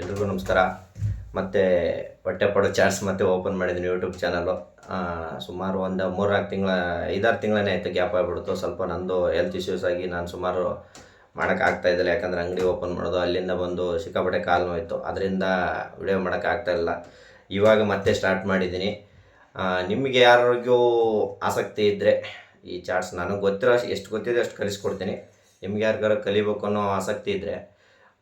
ಎಲ್ರಿಗೂ ನಮಸ್ಕಾರ. ಮತ್ತು ಹೊಟ್ಟೆ ಪಡೋ ಚಾಟ್ಸ್ ಮತ್ತೆ ಓಪನ್ ಮಾಡಿದ್ದೀನಿ ಯೂಟ್ಯೂಬ್ ಚಾನಲು ಸುಮಾರು ಒಂದು ಮೂರ್ನಾಲ್ಕು ತಿಂಗಳ, ಐದಾರು ತಿಂಗಳೇ ಆಯಿತು ಗ್ಯಾಪ್ ಆಗಿಬಿಡ್ತು. ಸ್ವಲ್ಪ ನಂದು ಹೆಲ್ತ್ ಇಶ್ಯೂಸ್ ಆಗಿ ನಾನು ಸುಮಾರು ಮಾಡೋಕ್ಕಾಗ್ತಾ ಇದ್ದಿಲ್ಲ. ಯಾಕಂದರೆ ಅಂಗಡಿ ಓಪನ್ ಮಾಡೋದು, ಅಲ್ಲಿಂದ ಬಂದು ಸಿಕ್ಕಾಪಟ್ಟೆ ಕಾಲು ನೋಯಿತು. ಅದರಿಂದ ವಿಡಿಯೋ ಮಾಡೋಕ್ಕಾಗ್ತಾಯಿಲ್ಲ ಇವಾಗ ಮತ್ತೆ ಸ್ಟಾರ್ಟ್ ಮಾಡಿದ್ದೀನಿ. ನಿಮಗೆ ಯಾರಿಗೂ ಆಸಕ್ತಿ ಇದ್ದರೆ ಈ ಚಾರ್ಟ್ಸ್ ನನಗೆ ಗೊತ್ತಿರೋ ಎಷ್ಟು ಗೊತ್ತಿದೆ ಅಷ್ಟು ಕಲಿಸ್ಕೊಡ್ತೀನಿ. ನಿಮ್ಗೆ ಯಾರಿಗಾರು ಕಲಿಬೇಕು ಅನ್ನೋ ಆಸಕ್ತಿ ಇದ್ದರೆ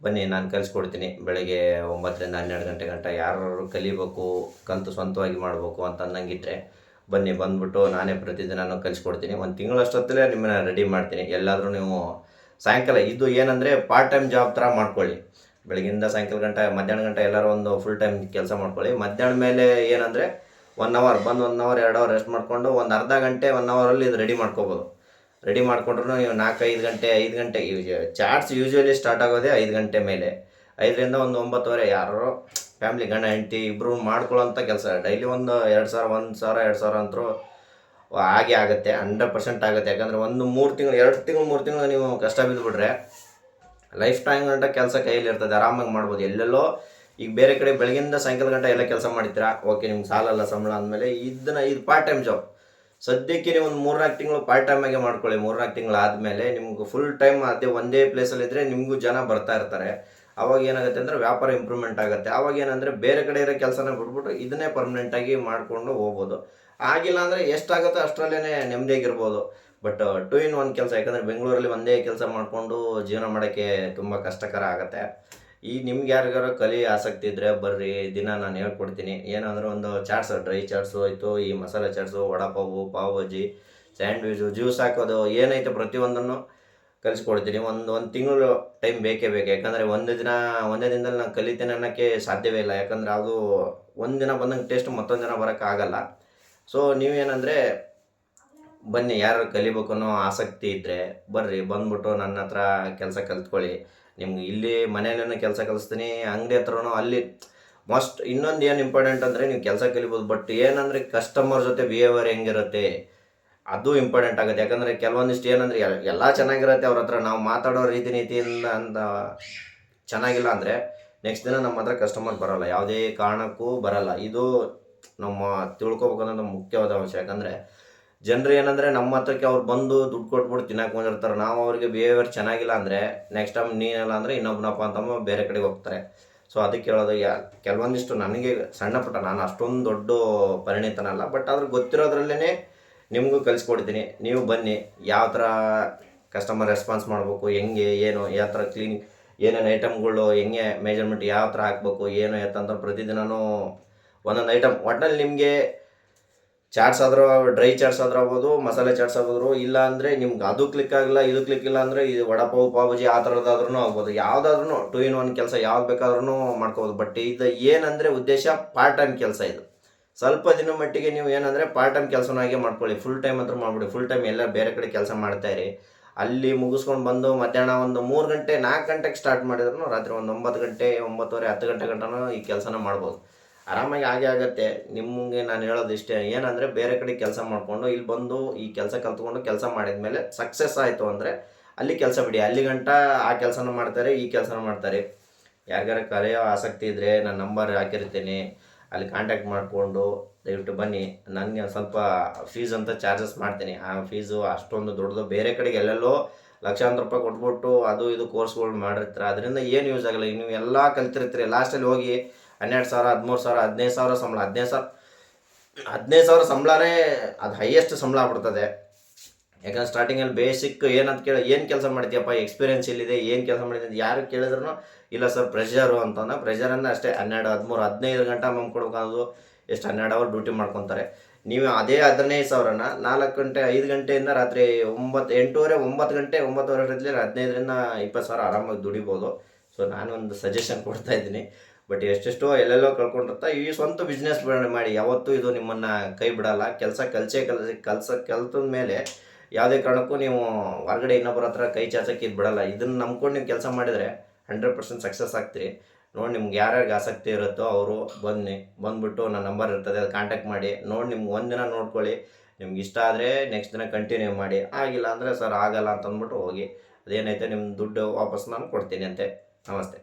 ಬನ್ನಿ, ನಾನು ಕಲಿಸ್ಕೊಡ್ತೀನಿ ಬೆಳಗ್ಗೆ ಒಂಬತ್ತರಿಂದ ಹನ್ನೆರಡು ಗಂಟೆ ಗಂಟ ಯಾರು ಕಲಿಬೇಕು ಕಲಿತು ಸ್ವಂತವಾಗಿ ಮಾಡಬೇಕು ಅಂತ ಅನ್ನಂಗಿದ್ರೆ ಬನ್ನಿ, ಬಂದ್ಬಿಟ್ಟು ನಾನೇ ಪ್ರತಿದಿನ ಕಲಿಸ್ಕೊಡ್ತೀನಿ ಒಂದು ತಿಂಗಳಷ್ಟೊತ್ತಲ್ಲೇ ನಿಮ್ಮನ್ನ ರೆಡಿ ಮಾಡ್ತೀನಿ. ಎಲ್ಲಾದರೂ ನೀವು ಸಾಯಂಕಾಲ, ಇದು ಏನಂದರೆ ಪಾರ್ಟ್ ಟೈಮ್ ಜಾಬ್ ಥರ ಮಾಡ್ಕೊಳ್ಳಿ. ಬೆಳಗಿಂದ ಸಾಯಂಕಾಲ ಗಂಟೆ, ಮಧ್ಯಾಹ್ನ ಗಂಟೆ ಎಲ್ಲರೂ ಒಂದು ಫುಲ್ ಟೈಮ್ ಕೆಲಸ ಮಾಡ್ಕೊಳ್ಳಿ. ಮಧ್ಯಾಹ್ನ ಮೇಲೆ ಏನಂದರೆ ಒನ್ ಅವರ್ ಬಂದು ಒನ್ ಅವರ್ ಎರಡು ಅವರ್ ರೆಸ್ಟ್ ಮಾಡಿಕೊಂಡು ಒಂದು ಅರ್ಧ ಗಂಟೆ ಒನ್ ಅವರಲ್ಲಿ ಇದು ರೆಡಿ ಮಾಡ್ಕೋಬೋದು. ರೆಡಿ ಮಾಡ್ಕೊಂಡ್ರು ನೀವು ನಾಲ್ಕೈದು ಗಂಟೆ, ಐದು ಗಂಟೆ ಚಾಟ್ಸ್ ಯೂಶ್ವಲಿ ಸ್ಟಾರ್ಟ್ ಆಗೋದೇ ಐದು ಗಂಟೆ ಮೇಲೆ. ಐದರಿಂದ ಒಂದು ಒಂಬತ್ತುವರೆ ಯಾರೋ ಫ್ಯಾಮ್ಲಿ ಗಂಡ, ಹೆಂಡತಿ ಇಬ್ಬರು ಮಾಡ್ಕೊಳ್ಳೋಂಥ ಕೆಲಸ. ಡೈಲಿ ಒಂದು ಎರಡು ಸಾವಿರ, ಒಂದು ಸಾವಿರ, ಎರಡು ಸಾವಿರ ಅಂತರೂ ಹಾಗೆ ಆಗುತ್ತೆ, ಹಂಡ್ರೆಡ್ ಪರ್ಸೆಂಟ್ ಆಗುತ್ತೆ. ಯಾಕಂದರೆ ಒಂದು ಮೂರು ತಿಂಗಳು, ಎರಡು ತಿಂಗಳು, ಮೂರು ತಿಂಗಳು ನೀವು ಕಷ್ಟ ಬಿದ್ದುಬಿಟ್ರೆ ಲೈಫ್ ಟೈಮ್ ಗಂಟ ಕೆಲಸ ಕೈಯಲ್ಲಿ ಇರ್ತದೆ, ಆರಾಮಾಗಿ ಮಾಡ್ಬೋದು. ಎಲ್ಲೆಲ್ಲೋ ಈಗ ಬೇರೆ ಕಡೆ ಬೆಳಗಿಂದ ಸಾಯಂಕಾಲ ಗಂಟೆ ಎಲ್ಲ ಕೆಲಸ ಮಾಡಿದ್ದೀರಾ? ಓಕೆ, ನಿಮ್ಗೆ ಸಾಲಲ್ಲ, ಸಂಬಳ ಅಂದಮೇಲೆ ಇದನ್ನ, ಇದು ಪಾರ್ಟ್ ಟೈಮ್ ಜಾಬ್ ಸದ್ಯಕ್ಕೆ ನೀವು ಒಂದು ಮೂರ್ನಾಲ್ಕು ತಿಂಗಳು ಪಾರ್ಟ್ ಟೈಮ್ ಆಗಿ ಮಾಡ್ಕೊಳ್ಳಿ. ಮೂರ್ನಾಲ್ಕು ತಿಂಗಳು ಆದಮೇಲೆ ನಿಮ್ಗೆ ಫುಲ್ ಟೈಮ್ ಅದೇ ಒಂದೇ ಪ್ಲೇಸಲ್ಲಿ ಇದ್ರೆ ನಿಮಗೂ ಜನ ಬರ್ತಾ ಇರ್ತಾರೆ. ಅವಾಗ ಏನಾಗುತ್ತೆ ಅಂದರೆ ವ್ಯಾಪಾರ ಇಂಪ್ರೂವ್ಮೆಂಟ್ ಆಗುತ್ತೆ. ಅವಾಗ ಏನಂದರೆ ಬೇರೆ ಕಡೆ ಇರೋ ಕೆಲಸನ ಬಿಟ್ಬಿಟ್ಟು ಇದನ್ನೇ ಪರ್ಮನೆಂಟಾಗಿ ಮಾಡಿಕೊಂಡು ಹೋಗ್ಬೋದು. ಆಗಿಲ್ಲ ಅಂದರೆ ಎಷ್ಟಾಗುತ್ತೋ ಅಷ್ಟರಲ್ಲೇ ನೆಮ್ಮದಿಯಾಗಿರ್ಬೋದು. ಬಟ್ ಟೂ ಇನ್ ಒನ್ ಕೆಲಸ, ಯಾಕಂದರೆ ಬೆಂಗಳೂರಲ್ಲಿ ಒಂದೇ ಕೆಲಸ ಮಾಡಿಕೊಂಡು ಜೀವನ ಮಾಡೋಕ್ಕೆ ತುಂಬ ಕಷ್ಟಕರ ಆಗುತ್ತೆ. ಈ ನಿಮ್ಗೆ ಯಾರಿಗಾರ ಕಲಿ ಆಸಕ್ತಿ ಇದ್ದರೆ ಬರ್ರಿ, ದಿನ ನಾನು ಹೇಳ್ಕೊಡ್ತೀನಿ. ಏನಂದ್ರೆ ಒಂದು ಚಾಟ್ಸ್, ಡ್ರೈ ಚಾಟ್ಸು ಆಯಿತು ಈ ಮಸಾಲೆ ಚಾಟ್ಸು, ವಡಾಪಾವು, ಪಾವ್ ಭಾಜಿ, ಸ್ಯಾಂಡ್ವಿಚು, ಜ್ಯೂಸ್ ಹಾಕೋದು, ಏನೈತೆ ಪ್ರತಿಯೊಂದನ್ನು ಕಲಿಸ್ಕೊಡ್ತೀನಿ. ಒಂದು ಒಂದು ತಿಂಗಳು ಟೈಮ್ ಬೇಕೇ ಬೇಕು. ಯಾಕಂದರೆ ಒಂದು ದಿನ, ಒಂದೇ ದಿನದಲ್ಲಿ ನಾನು ಕಲಿತೇನೆ ಅನ್ನೋಕ್ಕೆ ಸಾಧ್ಯವೇ ಇಲ್ಲ. ಯಾಕಂದರೆ ಅದು ಒಂದು ದಿನ ಬಂದಂಗೆ ಟೇಸ್ಟ್ ಮತ್ತೊಂದು ದಿನ ಬರೋಕ್ಕಾಗಲ್ಲ ಸೊ ನೀವೇನಂದರೆ ಬನ್ನಿ, ಯಾರು ಕಲಿಬೇಕು ಅನ್ನೋ ಆಸಕ್ತಿ ಇದ್ದರೆ ಬರ್ರಿ. ಬಂದ್ಬಿಟ್ಟು ನನ್ನ ಹತ್ರ ಕೆಲಸ ಕಲ್ತ್ಕೊಳ್ಳಿ. ನಿಮ್ಗೆ ಇಲ್ಲಿ ಮನೇಲೇನೂ ಕೆಲಸ ಕಲಿಸ್ತೀನಿ, ಅಂಗಡಿ ಹತ್ರನೂ ಅಲ್ಲಿ ಮಸ್ಟ್ ಇನ್ನೊಂದು ಏನು ಇಂಪಾರ್ಟೆಂಟ್ ಅಂದರೆ ನೀವು ಕೆಲಸ ಕಲಿಬೋದು ಬಟ್ ಏನಂದರೆ ಕಸ್ಟಮರ್ ಜೊತೆ ಬಿಹೇವಿಯರ್ ಹೆಂಗಿರುತ್ತೆ, ಅದು ಇಂಪಾರ್ಟೆಂಟ್ ಆಗುತ್ತೆ. ಯಾಕಂದರೆ ಕೆಲವೊಂದಿಷ್ಟು ಏನಂದರೆ ಎಲ್ಲ ಚೆನ್ನಾಗಿರುತ್ತೆ ಅವ್ರ ಹತ್ರ. ನಾವು ಮಾತಾಡೋ ರೀತಿ ನೀತಿಯಿಂದ ಅಂತ ಚೆನ್ನಾಗಿಲ್ಲ ಅಂದರೆ ನೆಕ್ಸ್ಟ್ ದಿನ ನಮ್ಮ ಹತ್ರ ಕಸ್ಟಮರ್ ಬರೋಲ್ಲ. ಯಾವುದೇ ಕಾರಣಕ್ಕೂ ಬರಲ್ಲ. ಇದು ನಮ್ಮ ತಿಳ್ಕೊಬೇಕನ್ನೋದು ಮುಖ್ಯವಾದ ಅಂಶ. ಯಾಕಂದರೆ ಜನರು ಏನಂದರೆ ನಮ್ಮ ಹತ್ರಕ್ಕೆ ಅವ್ರು ಬಂದು ದುಡ್ಡು ಕೊಟ್ಬಿಟ್ಟು ತಿನ್ನಕ್ಕೆ ಬಂದಿರ್ತಾರೆ. ನಾವು ಅವರಿಗೆ ಬಿಹೇವಿಯರ್ ಚೆನ್ನಾಗಿಲ್ಲ ಅಂದರೆ ನೆಕ್ಸ್ಟ್ ಟೈಮ್ ನೀನಲ್ಲ ಅಂದರೆ ಇನ್ನೊಬ್ಬನಪ್ಪ ಅಂತಮ್ಮ ಬೇರೆ ಕಡೆಗೆ ಹೋಗ್ತಾರೆ. ಸೊ ಅದಕ್ಕೆ ಹೇಳೋದು, ಯಾ, ಕೆಲವೊಂದಿಷ್ಟು ನನಗೆ ಸಣ್ಣ ಪುಟ್ಟ, ನಾನು ಅಷ್ಟೊಂದು ದೊಡ್ಡ ಪರಿಣಿತನಲ್ಲ ಬಟ್ ಆದ್ರೆ ಗೊತ್ತಿರೋದ್ರಲ್ಲೇ ನಿಮಗೂ ಕಲಿಸ್ಕೊಡ್ತೀನಿ. ನೀವು ಬನ್ನಿ, ಯಾವ ಥರ ಕಸ್ಟಮರ್ ರೆಸ್ಪಾನ್ಸ್ ಮಾಡಬೇಕು, ಹೆಂಗೆ, ಏನು, ಯಾವ ಥರ ಕ್ಲೀನ್ ಏನೇನು ಐಟಮ್ಗಳು ಹೆಂಗೆ ಮೆಜರ್ಮೆಂಟ್ ಯಾವ ಥರ ಹಾಕ್ಬೇಕು, ಏನು ಎತ್ತಂತ ಪ್ರತಿದಿನವೂ ಒಂದೊಂದು ಐಟಮ್ ಒಟ್ಟಿನಲ್ಲಿ ನಿಮಗೆ ಚಾಟ್ಸ್ ಆದ್ರೂ ಡ್ರೈ ಚಾಟ್ಸ್ ಆದ್ರೂ ಆಗ್ಬೋದು, ಮಸಾಲೆ ಚಾಟ್ಸ್ ಆಗ್ಬೋದು ಇಲ್ಲ ಅಂದರೆ ನಿಮ್ಗೆ ಅದು ಕ್ಲಿಕ್ ಆಗಲ್ಲ, ಇದು ಕ್ಲಿಕ್ ಇಲ್ಲ ಅಂದರೆ ಇದು ವಡಪಾವು ಪಾವುಜಿ ಆ ಥರದ್ದಾದ್ರೂ ಆಗ್ಬೋದು. ಯಾವುದಾದ್ರೂ ಟೂ ಇನ್ ಒನ್ ಕೆಲಸ ಯಾವ್ದು ಬೇಕಾದ್ರೂ ಮಾಡ್ಕೋಬೋದು ಬಟ್ ಇದು ಏನಂದರೆ ಉದ್ದೇಶ ಪಾರ್ಟ್ ಟೈಮ್ ಕೆಲಸ ಇದು. ಸ್ವಲ್ಪ ದಿನ ಮಟ್ಟಿಗೆ ನೀವು ಏನಂದರೆ ಪಾರ್ಟ್ ಟೈಮ್ ಕೆಲಸನಾಗೆ ಮಾಡ್ಕೊಳ್ಳಿ. ಫುಲ್ ಟೈಮ್ ಹತ್ರ ಮಾಡ್ಬಿಡಿ. ಫುಲ್ ಟೈಮ್ ಎಲ್ಲ ಬೇರೆ ಕಡೆ ಕೆಲಸ ಮಾಡ್ತಾ ಇರಿ. ಅಲ್ಲಿ ಮುಗಿಸ್ಕೊಂಡು ಬಂದು ಮಧ್ಯಾಹ್ನ ಒಂದು ಮೂರು ಗಂಟೆ, ನಾಲ್ಕು ಗಂಟೆಗೆ ಸ್ಟಾರ್ಟ್ ಮಾಡಿದ್ರು ರಾತ್ರಿ ಒಂದು ಒಂಬತ್ತು ಗಂಟೆ, ಒಂಬತ್ತುವರೆ, ಹತ್ತು ಗಂಟೆ ಗಂಟನೂ ಈ ಕೆಲಸನ ಮಾಡ್ಬೋದು. ಆರಾಮಾಗಿ ಹಾಗೆ ಆಗತ್ತೆ. ನಿಮಗೆ ನಾನು ಹೇಳೋದು ಇಷ್ಟೇ. ಏನಂದರೆ ಬೇರೆ ಕಡೆ ಕೆಲಸ ಮಾಡಿಕೊಂಡು ಇಲ್ಲಿ ಬಂದು ಈ ಕೆಲಸ ಕಲ್ತ್ಕೊಂಡು ಕೆಲಸ ಮಾಡಿದ್ಮೇಲೆ ಸಕ್ಸಸ್ ಆಯಿತು ಅಂದರೆ ಅಲ್ಲಿ ಕೆಲಸ ಬಿಡಿ. ಅಲ್ಲಿ ಗಂಟ ಆ ಕೆಲಸನೂ ಮಾಡ್ತಾರೆ, ಈ ಕೆಲಸನೂ ಮಾಡ್ತಾರೆ. ಯಾರಿಗಾರ ಕರೆಯೋ ಆಸಕ್ತಿ ಇದ್ದರೆ ನನ್ನ ನಂಬರ್ ಹಾಕಿರ್ತೀನಿ. ಅಲ್ಲಿ ಕಾಂಟ್ಯಾಕ್ಟ್ ಮಾಡಿಕೊಂಡು ದಯವಿಟ್ಟು ಬನ್ನಿ. ನನಗೆ ಸ್ವಲ್ಪ ಫೀಸ್ ಅಂತ ಚಾರ್ಜಸ್ ಮಾಡ್ತೀನಿ. ಆ ಫೀಸು ಅಷ್ಟೊಂದು ದೊಡ್ಡದು. ಬೇರೆ ಕಡೆಗೆ ಎಲ್ಲೆಲ್ಲೋ ಲಕ್ಷಾಂತರ ರೂಪಾಯಿ ಕೊಟ್ಬಿಟ್ಟು ಅದು ಇದು ಕೋರ್ಸ್ಗಳು ಮಾಡಿರ್ತಾರೆ. ಅದರಿಂದ ಏನು ಯೂಸ್ ಆಗಲ್ಲ. ನೀವು ಎಲ್ಲ ಕಲ್ತಿರ್ತೀರಿ. ಲಾಸ್ಟಲ್ಲಿ ಹೋಗಿ ಹನ್ನೆರಡು ಸಾವಿರ, ಹದಿಮೂರು ಸಾವಿರ, ಹದಿನೈದು ಸಾವಿರ ಸಂಬಳ, ಹದಿನೈದು ಸಾವಿರ ಹದಿನೈದು ಸಾವಿರ ಸಂಬಳನೇ ಅದು ಹೈಯೆಸ್ಟ್ ಸಂಬಳ ಆಗ್ಬಿಡ್ತದೆ. ಯಾಕಂದ್ರೆ ಸ್ಟಾರ್ಟಿಂಗಲ್ಲಿ ಬೇಸಿಕ್ ಏನಂತ ಕೇಳಿ, ಏನು ಕೆಲಸ ಮಾಡ್ತೀಯಪ್ಪ? ಎಕ್ಸ್ಪೀರಿಯನ್ಸ್ ಇಲ್ಲಿದೆ ಏನು ಕೆಲಸ ಮಾಡಿದೆ ಯಾರು ಕೇಳಿದ್ರು ಇಲ್ಲ ಸರ್ ಪ್ರೆಷರು ಅಂತಂದ ಪ್ರೆಷರನ್ನು ಅಷ್ಟೇ, ಹನ್ನೆರಡು, ಹದಿಮೂರು, ಹದಿನೈದು ಗಂಟೆ ಮಮ್ ಎಷ್ಟು ಹನ್ನೆರಡು ಅವರ್ ಡ್ಯೂಟಿ ಮಾಡ್ಕೊತಾರೆ. ನೀವು ಅದೇ ಹದಿನೈದು ಸಾವಿರನ ನಾಲ್ಕು ಗಂಟೆ, ಐದು ಗಂಟೆಯಿಂದ ರಾತ್ರಿ ಒಂಬತ್ತು, ಎಂಟೂವರೆ, ಒಂಬತ್ತು ಗಂಟೆ, ಒಂಬತ್ತುವರೆ ಹದಿನೈದರಿಂದ ಇಪ್ಪತ್ತು ಸಾವಿರ ಆರಾಮಾಗಿ ದುಡಿಬೋದು. ಸೊ ನಾನು ಒಂದು ಸಜೆಷನ್ ಕೊಡ್ತಾ ಇದ್ದೀನಿ. ಬಟ್ ಎಷ್ಟೆಷ್ಟೋ ಎಲ್ಲೆಲ್ಲೋ ಕಳ್ಕೊಂಡಿರ್ತಾ, ಈ ಸ್ವಂತ ಬಿಸ್ನೆಸ್ ಮಾಡಿ, ಯಾವತ್ತೂ ಇದು ನಿಮ್ಮನ್ನು ಕೈ ಬಿಡಲ್ಲ. ಕೆಲಸ ಕಲ್ಸೇ ಕಲಸಿ, ಕೆಲಸ ಕಲ್ತದ ಮೇಲೆ ಯಾವುದೇ ಕಾರಣಕ್ಕೂ ನೀವು ಹೊರಗಡೆ ಇನ್ನೊಬ್ಬರ ಹತ್ರ ಕೈ ಚಾಚಕ್ಕೆ ಇದು ಬಿಡಲ್ಲ. ಇದನ್ನ ನಂಬ್ಕೊಂಡು ನೀವು ಕೆಲಸ ಮಾಡಿದರೆ ಹಂಡ್ರೆಡ್ ಪರ್ಸೆಂಟ್ ಸಕ್ಸಸ್ ಆಗ್ತೀರಿ. ನೋಡಿ ನಿಮ್ಗೆ ಯಾರ್ಯಾರಿಗೆ ಆಸಕ್ತಿ ಇರುತ್ತೋ ಅವರು ಬನ್ನಿ. ಬಂದ್ಬಿಟ್ಟು ನನ್ನ ನಂಬರ್ ಇರ್ತದೆ ಅದು ಕಾಂಟ್ಯಾಕ್ಟ್ ಮಾಡಿ. ನೋಡಿ ನಿಮ್ಗೆ ಒಂದಿನ ನೋಡ್ಕೊಳ್ಳಿ. ನಿಮ್ಗೆ ಇಷ್ಟ ಆದರೆ ನೆಕ್ಸ್ಟ್ ದಿನ ಕಂಟಿನ್ಯೂ ಮಾಡಿ. ಆಗಿಲ್ಲ ಅಂದರೆ ಸರ್ ಆಗಲ್ಲ ಅಂತ ಅಂದ್ಬಿಟ್ಟು ಹೋಗಿ, ಅದೇನೈತೆ ನಿಮ್ಮ ದುಡ್ಡು ವಾಪಸ್ ನಾನು ಕೊಡ್ತೀನಿ ಅಂತೆ. ನಮಸ್ತೆ.